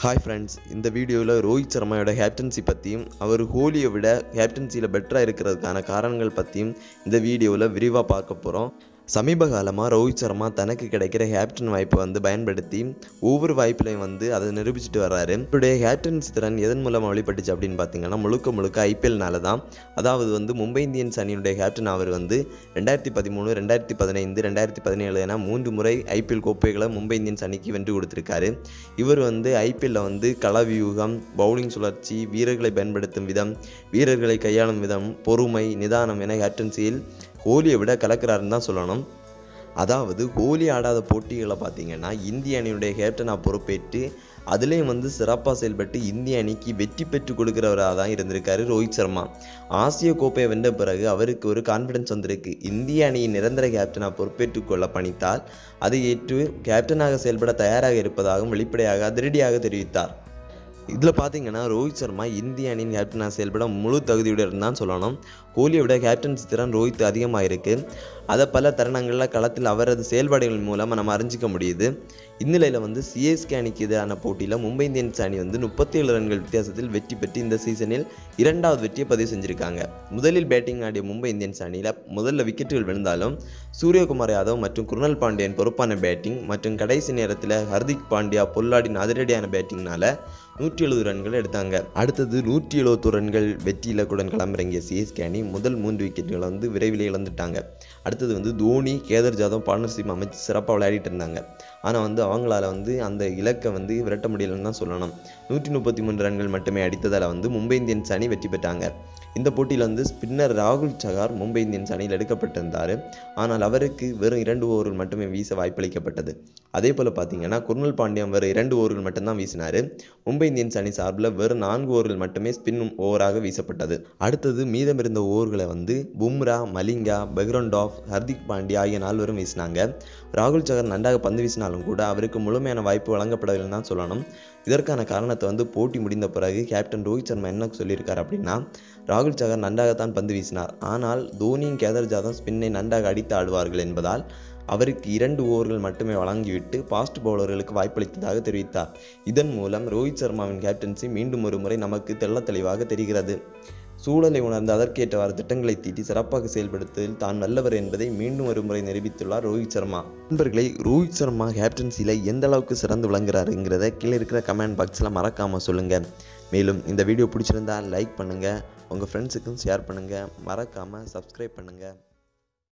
Hi friends இந்த வீடியோவில் Rohit சர்மாவோட captaincy பற்றியும் அவர் ஹோலியை விட கேப்டன்சியில் பெட்டராக இருக்கிறதுக்கான காரணங்கள் பற்றியும் இந்த வீடியோவில் விரிவாக பார்க்க போகிறோம் சமீப காலமாக ரோஹித் சர்மா தனக்கு கிடைக்கிற கேப்டன் வாய்ப்பை வந்து பயன்படுத்தி ஒவ்வொரு வாய்ப்புலையும் வந்து அதை நிரூபிச்சுட்டு வர்றாரு. இவருடைய கேப்டன்ஸ் திறன் எதன் மூலம் வெளிப்பட்டுச்சு அப்படின்னு பார்த்தீங்கன்னா முழுக்க முழுக்க ஐபிஎல்னால தான் அதாவது வந்து மும்பை இந்தியன்ஸ் அணியுடைய கேப்டன் அவர் வந்து ரெண்டாயிரத்தி பதிமூணு ரெண்டாயிரத்தி பதினைந்து ரெண்டாயிரத்தி பதினேழு என மூன்று முறை ஐபிஎல் கோப்பைகளை மும்பை இந்தியன்ஸ் அணிக்கு வென்று கொடுத்துருக்காரு. இவர் வந்து ஐபிஎல்ல வந்து களவியூகம் பவுலிங் சுழற்சி வீரர்களை பயன்படுத்தும் விதம் வீரர்களை கையாளும் விதம் பொறுமை நிதானம் என கேப்டன்சியில் கோலியை விட கலக்கிறாருன்னு தான் சொல்லணும். அதாவது கோலி ஆடாத போட்டிகளை பார்த்தீங்கன்னா இந்திய அணியுடைய கேப்டனாக பொறுப்பேற்று அதுலேயும் வந்து சிறப்பாக செயல்பட்டு இந்திய அணிக்கு வெற்றி பெற்று கொடுக்குறவராக தான் இருந்திருக்காரு ரோஹித் சர்மா. ஆசிய கோப்பையை வென்ற பிறகு அவருக்கு ஒரு கான்ஃபிடன்ஸ் வந்திருக்கு. இந்திய அணியின் நிரந்தர கேப்டனாக பொறுப்பேற்றுக் கொள்ள பணித்தால் அதை ஏற்று கேப்டனாக செயல்பட தயாராக இருப்பதாகவும் வெளிப்படையாக அதிரடியாக தெரிவித்தார். இதில் பார்த்தீங்கன்னா ரோஹித் சர்மா இந்திய அணியின் கேப்டனாக செயல்பட முழு தகுதியுடன் தான் சொல்லணும். கோலியை விட கேப்டன்சி திறன் ரோஹித் அதிகமாக இருக்குது அதை பல தருணங்களில் களத்தில் அவரது செயல்பாடுகள் மூலமாக நம்ம அறிஞ்சிக்க முடியுது. இந்நிலையில் வந்து சிஎஸ்கே அணிக்கு எதிரான போட்டியில் மும்பை இந்தியன்ஸ் அணி வந்து முப்பத்தேழு ரன்கள் வித்தியாசத்தில் வெற்றி பெற்று இந்த சீசனில் இரண்டாவது வெற்றியை பதிவு செஞ்சுருக்காங்க. முதலில் பேட்டிங் ஆடிய மும்பை இந்தியன்ஸ் அணியில் முதல்ல விக்கெட்டுகள் விழுந்தாலும் சூரியகுமார் யாதவ் மற்றும் குருணல் பாண்டியன் பொறுப்பான பேட்டிங் மற்றும் கடைசி நேரத்தில் ஹர்திக் பாண்டியா பொல்லாடின் அதிரடியான பேட்டிங்னால நூற்றி எழுபது ரன்கள் எடுத்தாங்க. அடுத்தது நூற்றி எழுபத்தொரு ரன்கள் வெற்றி இலக்குடன் களமிறங்கிய சிஎஸ்கே அணி முதல் மூன்று விக்கெட்டுகளை வந்து விரைவில் இழந்துட்டாங்க. அடுத்தது வந்து தோனி கேதர் ஜாதவ் பார்ட்னர்ஷிப் அமைச்சு சிறப்பாக விளையாடிட்டு இருந்தாங்க. ஆனால் வந்து அவங்களால வந்து அந்த இலக்கை வந்து விரட்ட முடியலன்னு தான் சொல்லணும். நூற்றி முப்பத்தி மூன்று ரன்கள் மட்டுமே அடித்ததால் வந்து மும்பை இந்தியன்ஸ் அணி வெற்றி பெற்றாங்க. இந்த போட்டியில் வந்து ஸ்பின்னர் ராகுல் சகார் மும்பை இந்தியன்ஸ் அணியில் எடுக்கப்பட்டிருந்தார். ஆனால் அவருக்கு வெறும் இரண்டு ஓவர்கள் மட்டுமே வீச வாய்ப்பளிக்கப்பட்டது. அதே போல் பார்த்தீங்கன்னா குர்னல் பாண்டியம் வெறும் இரண்டு ஓவர்கள் மட்டும்தான் வீசினார். மும்பை இந்தியன்ஸ் அணி சார்பில் வெறும் நான்கு ஓவர்கள் மட்டுமே ஸ்பின் ஓவராக வீசப்பட்டது. அடுத்தது மீதமிருந்த ஓவர்களை வந்து பும்ரா மலிங்கா பெக்ரண்டாஃப் ஹர்திக் பாண்டியா ஆகிய நால்வரும் வீசினாங்க. ராகுல் சகர் நன்றாக பந்து இருந்தாலும் கூட அவருக்கு முழுமையான வாய்ப்பு வழங்கப்படவில்லை தான் சொல்லணும். இதற்கான காரணத்தை வந்து போட்டி முடிந்த பிறகு கேப்டன் ரோஹித் சர்மா என்ன சொல்லியிருக்கார் அப்படின்னா ராகுல் சகர் நன்றாகத்தான் பந்து வீசினார். ஆனால் தோனியும் கேதர் ஜாதவ் ஸ்பின்னை நன்றாக அடித்து ஆடுவார்கள் என்பதால் அவருக்கு இரண்டு ஓவர்கள் மட்டுமே வழங்கிவிட்டு பாஸ்ட் பவுலர்களுக்கு வாய்ப்பளித்ததாக தெரிவித்தார். இதன் மூலம் ரோஹித் சர்மாவின் கேப்டன்சி மீண்டும் ஒரு முறை நமக்கு தெள்ள தெளிவாக தெரிகிறது. சூழலை உணர்ந்து அதற்கேற்றவாறு திட்டங்களை தீட்டி சிறப்பாக செயல்படுத்துவதில் தான் நல்லவர் என்பதை மீண்டும் ஒரு முறை நிரூபித்துள்ளார் ரோஹித் சர்மா. நண்பர்களை ரோஹித் சர்மா கேப்டன்சியில் எந்த அளவுக்கு சிறந்து விளங்குறாருங்கிறத கீழே இருக்கிற கமெண்ட் பாக்ஸில் மறக்காமல் சொல்லுங்கள் மேலும் இந்த வீடியோ பிடிச்சிருந்தா லைக் பண்ணுங்கள் உங்கள் ஃப்ரெண்ட்ஸுக்கும் ஷேர் பண்ணுங்கள் மறக்காமல் சப்ஸ்கிரைப் பண்ணுங்கள்